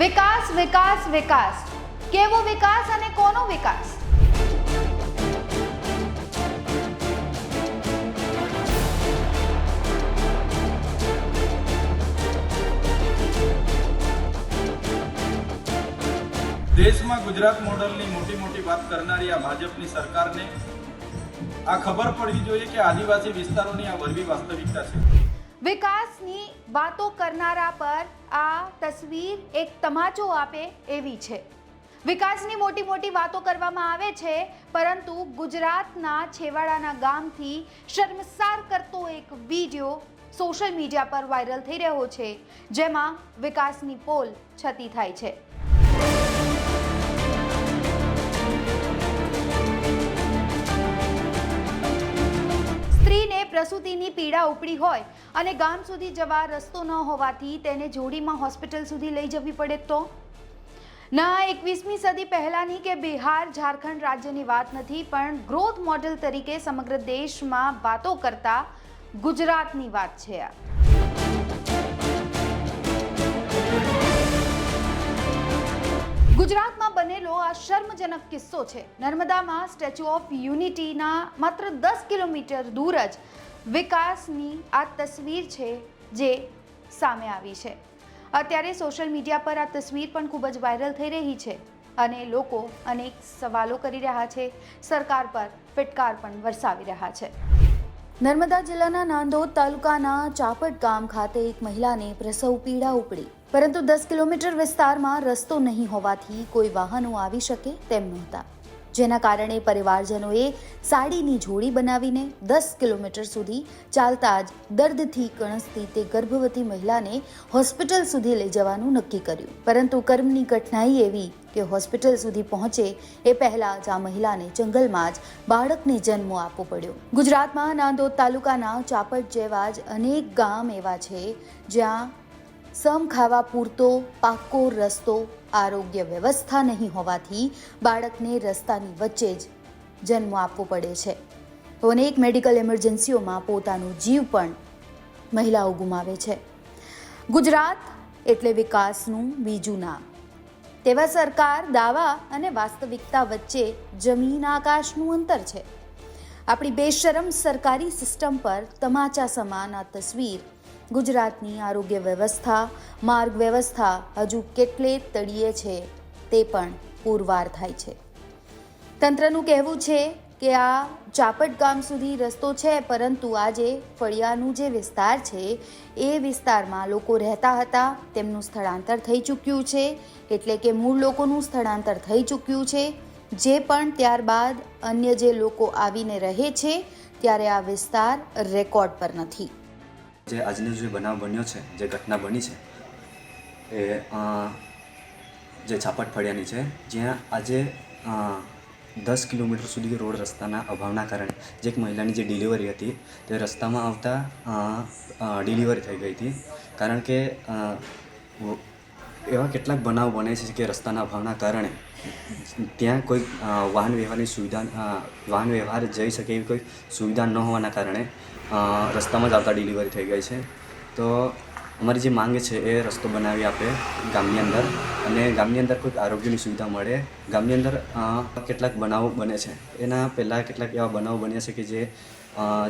વિકાસ વિકાસ વિકાસ. કેવો વિકાસ અને કોનો વિકાસ? દેશમાં ગુજરાત મોડલની મોટી મોટી વાત કરનારી આ ભાજપની સરકારને આ ખબર પડવી જોઈએ કે આદિવાસી વિસ્તારોની આ વરવી વાસ્તવિકતા છે. વિકાસની વાતો કરનારા પર આ તસવીર એક તમાચો આપે એવી છે. વિકાસની મોટી મોટી વાતો કરવામાં આવે છે, પરંતુ ગુજરાતના છેવાડાના ગામથી શર્મસાર કરતો એક વીડિયો સોશિયલ મીડિયા પર વાયરલ થઈ રહ્યો છે, જેમાં વિકાસની પોલ છતી થાય છે. પ્રસૂતિની પીડા ઉપડી હોય અને ગામ સુધી જવા રસ્તો ન હોવાથી તેને જોડીમાં હોસ્પિટલ સુધી લઈ જવી પડે તો? ના, એકવીસમી સદી પહેલાંની કે બિહાર, ઝારખંડ રાજ્યની વાત નથી, પણ ગ્રોથ મોડેલ તરીકે સમગ્ર દેશમાં વાતો કરતા ગુજરાતની વાત છે આ. ગુજરાતમાં બનેલો આ શર્મજનક કિસ્સો છે. નર્મદામાં સ્ટેચ્યુ ઓફ યુનિટીના માત્ર દસ કિલોમીટર દૂર જ વિકાસની આ તસવીર છે જે સામે આવી છે. અત્યારે સોશિયલ મીડિયા પર આ તસવીર પણ ખૂબ જ વાયરલ થઈ રહી છે અને લોકો અનેક સવાલો કરી રહ્યા છે. સરકાર પર ફિટકાર પણ વરસાવી રહ્યા છે. નર્મદા જિલ્લાના નાંદોદ તાલુકાના ચાપટ ગામ ખાતે એક મહિલાને પ્રસવ પીડા ઉપડી. પરંતુ દસ કિલોમીટર વિસ્તારમાં રસ્તો નહીં હોવાથી કોઈ વાહનો આવી શકે તેમ નહોતા. જેના કારણે પરિવારજનોએ સાડીની જોડી બનાવીને દસ કિલોમીટર સુધી ચાલતા જ દર્દથી કણસતી તે ગર્ભવતી મહિલાને હોસ્પિટલ સુધી લઈ જવાનું નક્કી કર્યું. પરંતુ કર્મની કઠિનાઈ એવી કે હોસ્પિટલ સુધી પહોંચે એ પહેલા જ આ મહિલાને જંગલમાં જ બાળકને જન્મ આપવો પડ્યો. ગુજરાતમાં નાંદોદ તાલુકાના ચાપટ જેવા જ અનેક ગામ એવા છે જ્યાં સમ ખાવા પૂરતો, પાક્કો રસ્તો, આરોગ્ય વ્યવસ્થા નહીં હોવાથી બાળકને રસ્તાની વચ્ચે જ જન્મ આપવો પડે છે. અનેક મેડિકલ એમરજન્સીઓમાં પોતાનો જીવ પણ મહિલાઓ ગુમાવે છે. ગુજરાત એટલે વિકાસનું બીજું નામ. તેવા સરકાર, દાવા અને વાસ્તવિકતા વચ્ચે જમીન આકાશનું અંતર છે. આપણી બેશરમ સરકારી સિસ્ટમ પર તમાચા સમાન આ તસવીર ગુજરાતની આરોગ્ય વ્યવસ્થા, માર્ગ વ્યવસ્થા હજુ કેટલે તળિયે છે તે પણ પુરવાર થાય છે. તંત્રનું કહેવું છે કે આ ચાપટ ગામ સુધી રસ્તો છે, પરંતુ આજે ફળિયાનું જે વિસ્તાર છે, એ વિસ્તારમાં લોકો રહેતા હતા, તેમનું સ્થળાંતર થઈ ચૂક્યું છે, એટલે કે મૂળ લોકોનું સ્થળાંતર થઈ ચૂક્યું છે. જે પણ ત્યારબાદ અન્ય જે લોકો આવીને રહે છે, ત્યારે આ વિસ્તાર રેકોર્ડ પર નથી. જે આજનો જે બનાવ બન્યો છે, જે ઘટના બની છે, એ જે છાપટ ફળિયાની છે, જ્યાં આજે દસ કિલોમીટર સુધી રોડ રસ્તાના અભાવના કારણે જે એક મહિલાની જે ડિલિવરી હતી, તે રસ્તામાં આવતા ડિલિવરી થઈ ગઈ હતી. કારણ કે એવા કેટલાક બનાવ બને છે કે રસ્તાના અભાવના કારણે ત્યાં કોઈ વાહન વ્યવહારની સુવિધા વાહન વ્યવહાર જઈ શકે એવી કોઈ સુવિધા ન હોવાના કારણે રસ્તામાં જ આવતા ડિલિવરી થઈ ગઈ છે. તો અમારી જે માંગ છે એ રસ્તો બનાવી આપે ગામની અંદર અને ગામની અંદર કોઈક આરોગ્યની સુવિધા મળે. ગામની અંદર કેટલાક બનાવો બને છે. એના પહેલાં કેટલાક એવા બનાવો બન્યા છે કે જે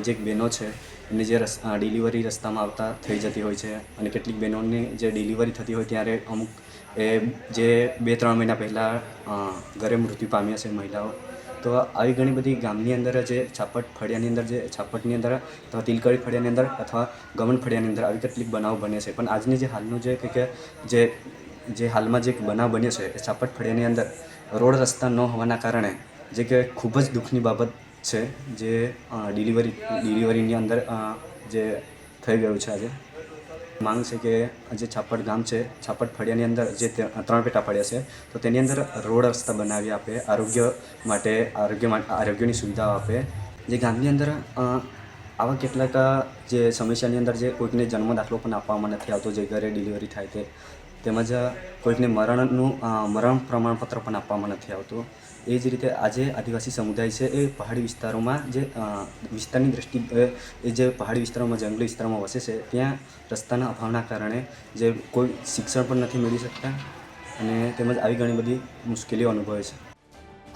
જે બહેનો છે, એમની જે ડિલિવરી રસ્તામાં આવતા થઈ જતી હોય છે અને કેટલીક બહેનોની જે ડિલિવરી થતી હોય ત્યારે અમુક એ જે બે ત્રણ મહિના પહેલાં ઘરે મૃત્યુ પામ્યા છે મહિલાઓ. તો આવી ઘણી બધી ગામની અંદર જે છાપટ ફળિયાની અંદર જે, છાપટની અંદર, અથવા તિલકડી ફળિયાની અંદર, અથવા ગમન ફળિયાની અંદર આવી કેટલીક બનાવ બને છે. પણ આજની જે હાલનું જે કે જે જે હાલમાં જે બનાવ બન્યો છે એ છાપટ ફળિયાની અંદર રોડ રસ્તા ન હોવાના કારણે જે કે ખૂબ જ દુઃખની બાબત છે જે ડિલિવરી, ડિલિવરીની અંદર જે થઈ ગયું છે આજે. માંગ છે કે જે છાપડ ગામ છે, છાપડ ફળિયાની અંદર જે ત્રણ પેટા ફળિયા છે, તો તેની અંદર રોડ રસ્તા બનાવી આપે, આરોગ્ય માટે આરોગ્ય માટે આરોગ્યની સુવિધાઓ આપે. જે ગામની અંદર આવા કેટલાક જે સમસ્યાની અંદર જે કોઈકને જન્મ દાખલો પણ આપવામાં નથી આવતો, જે ઘરે ડિલિવરી થાય તે, તેમજ કોઈકને મરણનું મરણ પ્રમાણપત્ર પણ આપવામાં નથી આવતું. એ જ રીતે આજે આદિવાસી સમુદાય છે એ પહાડી વિસ્તારોમાં જે વિસ્તારની દ્રષ્ટિ એ જે પહાડી વિસ્તારોમાં, જંગલી વિસ્તારોમાં વસે છે, ત્યાં રસ્તાના અભાવના કારણે જે કોઈ શિક્ષણ પણ નથી મેળવી શકતા અને તેમજ આવી ઘણી બધી મુશ્કેલીઓ અનુભવે છે.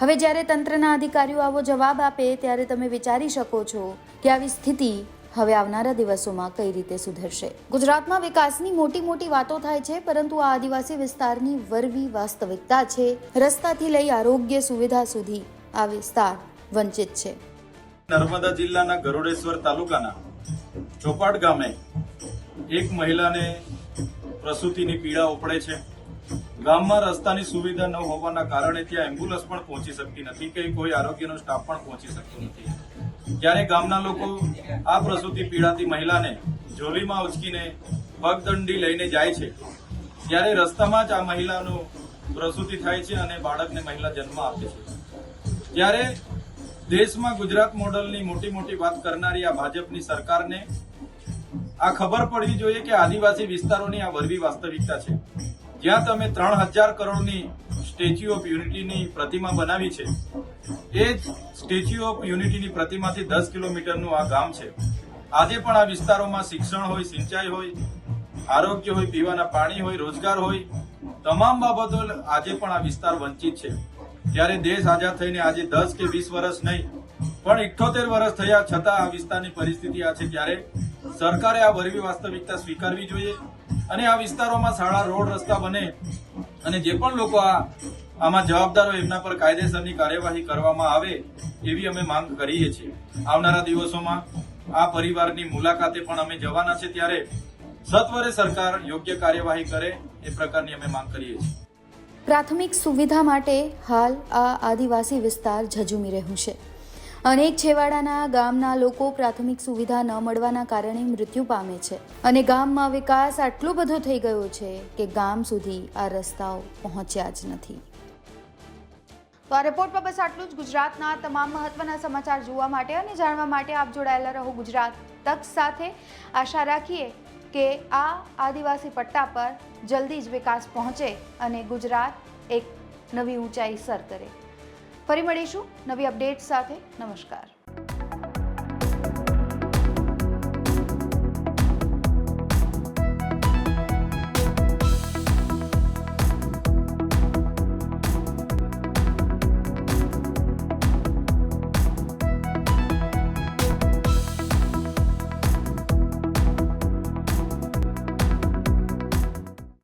હવે જ્યારે તંત્રના અધિકારીઓ આવો જવાબ આપે ત્યારે તમે વિચારી શકો છો કે આવી સ્થિતિ હવે આવનારા દિવસોમાં કઈ રીતે સુધરશે? ગુજરાતમાં વિકાસની મોટી મોટી વાતો થાય છે, પરંતુ આ આદિવાસી વિસ્તારની વરવી વાસ્તવિકતા છે. રસ્તાથી લઈ આરોગ્ય સુવિધા સુધી આ વિસ્તાર વંચિત છે. નર્મદા જિલ્લાના ગરુડેશ્વર તાલુકાના ચોપાટ ગામે એક મહિલાને પ્રસૂતિની પીડા ઉપડે છે. ગામમાં રસ્તાની સુવિધા ન હોવાના કારણે ત્યાં એમ્બ્યુલન્સ પણ પહોંચી શકતી નથી. કે કોઈ આરોગ્યનો સ્ટાફ પણ પહોંચી શકતો નથી. ત્યારે ગામના લોકો આ પ્રસૂતિ પીડાતી મહિલાને જોલીમાં ઉચકીને પગદંડી લઈને જાય છે. ત્યારે રસ્તામાં જ આ મહિલાનું પ્રસૂતિ થાય છે અને બાળકને મહિલા જન્મ આપે છે. ત્યારે દેશમાં ગુજરાત મોડલની મોટી મોટી વાત કરનારી આ ભાજપની સરકારને આ ખબર પડવી જોઈએ કે આદિવાસી વિસ્તારોની આ વરવી વાસ્તવિકતા છે. જ્યાં તમે ત્રણ હજાર કરોડની સ્ટેચ્યુ ઓફ યુનિટીની પ્રતિમા બનાવી છે. એ જ સ્ટેચ્યુ ઓફ યુનિટીની પ્રતિમાથી દસ કિલોમીટરનું આ ગામ છે. આજે પણ આ વિસ્તારોમાં શિક્ષણ હોય, સિંચાઈ હોય, આરોગ્ય હોય, પીવાના પાણી હોય, રોજગાર હોય, તમામ બાબતો આજે પણ આ વિસ્તાર વંચિત છે. ત્યારે દેશ આઝાદ થઈને આજે દસ કે વીસ વર્ષ નહીં, પણ ઇઠ્ઠોતેર વર્ષ થયા છતાં આ વિસ્તારની પરિસ્થિતિ આ છે. ત્યારે સરકારે આ વરવી વાસ્તવિકતા સ્વીકારવી જોઈએ. અને આ વિસ્તારોમાં શાળા, રોડ, રસ્તા બને. અને જે પણ લોકો આ, આમાં જવાબદાર એમના પર કાયદેસરની કાર્યવાહી કરવામાં આવે એવી અમે માંગ કરીએ છીએ. આવનારા દિવસોમાં આ પરિવારની મુલાકાતે પણ અમે જવાના છે ત્યારે સત્વરે સરકાર યોગ્ય કાર્યવાહી કરે એ પ્રકારની અમે માંગ કરીએ છીએ. પ્રાથમિક સુવિધા માટે હાલ આ આદિવાસી વિસ્તાર ઝઝુમી રહ્યું છે. અનેક છેવાડાના ગામના લોકો પ્રાથમિક સુવિધા ન મળવાના કારણે મૃત્યુ પામે છે. અને ગામમાં વિકાસ આટલો બધો થઈ ગયો છે કે ગામ સુધી આ રસ્તાઓ પહોંચ્યા જ નથી. તો આ રિપોર્ટ પર બસ આટલું જ. ગુજરાતના તમામ મહત્વના સમાચાર જોવા માટે અને જાણવા માટે આપ જોડાયેલા રહો ગુજરાત તક સાથે. આશા રાખીએ કે આ આદિવાસી પટ્ટા પર જલ્દી જ વિકાસ પહોંચે અને ગુજરાત એક નવી ઊંચાઈ સર કરે. ફરી મળીશું નવી અપડેટ સાથે. નમસ્કાર.